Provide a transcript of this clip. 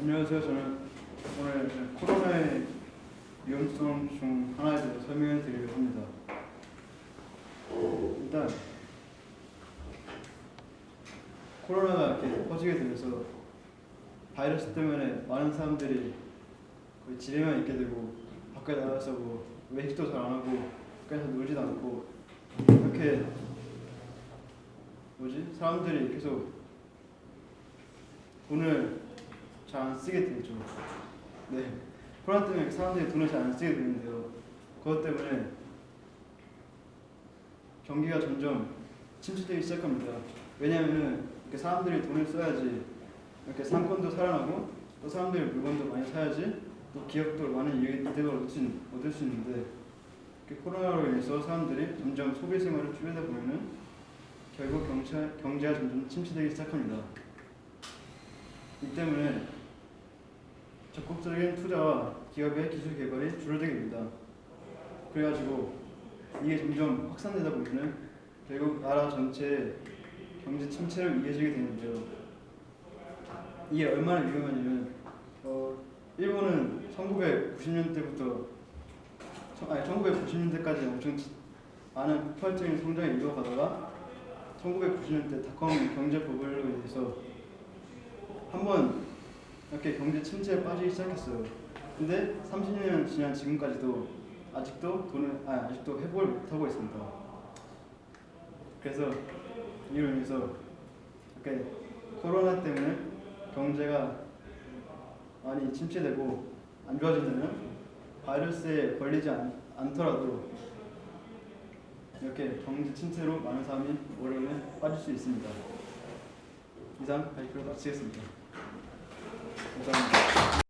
안녕하세요. 저는 오늘 코로나의 위험성 중 하나에 대해서 설명해 드리려고 합니다. 일단 코로나가 이렇게 퍼지게 되면서 바이러스 때문에 많은 사람들이 거의 집에만 있게 되고 밖에 나가서 뭐 외식도 잘 안 하고 밖에서 놀지도 않고 이렇게 뭐지 사람들이 계속 돈을 잘 안 쓰게 되죠. 네. 코로나 때문에 사람들이 돈을 잘 안 쓰게 되는데요. 그것 때문에 경기가 점점 침체되기 시작합니다. 왜냐하면 이렇게 사람들이 돈을 써야지 이렇게 상권도 살아나고 또 사람들이 물건도 많이 사야지 또 기업도 많은 이득을 얻을 수, 있는데 코로나로 인해서 사람들이 점점 소비 생활을 줄이다 보면은 결국 경차, 경제가 점점 침체되기 시작합니다. 이 때문에 적극적인 투자와 기업의 기술 개발이 됩니다. 그래가지고 이게 점점 확산되다 보면은 결국 나라 전체의 경제 침체를 이어지게 되는데요. 이게 얼마나 위험하냐면 어, 일본은 1990년대부터 아니 1990년대까지 엄청 지- 많은 폭발적인 성장을 이어가다가 1990년대 닷컴 경제 버블로 인해서 한번 이렇게 경제 침체에 빠지기 시작했어요. 근데 30년 지난 지금까지도 아직도 돈을 아 아직도 회복을 못 하고 있습니다. 그래서 이로 인해서 이렇게 코로나 때문에 경제가 많이 침체되고 안 좋아진다면 바이러스에 걸리지 않, 않더라도 이렇게 경제 침체로 많은 사람이 어려움에 빠질 수 있습니다. 이상 발표를 마치겠습니다. Thank you.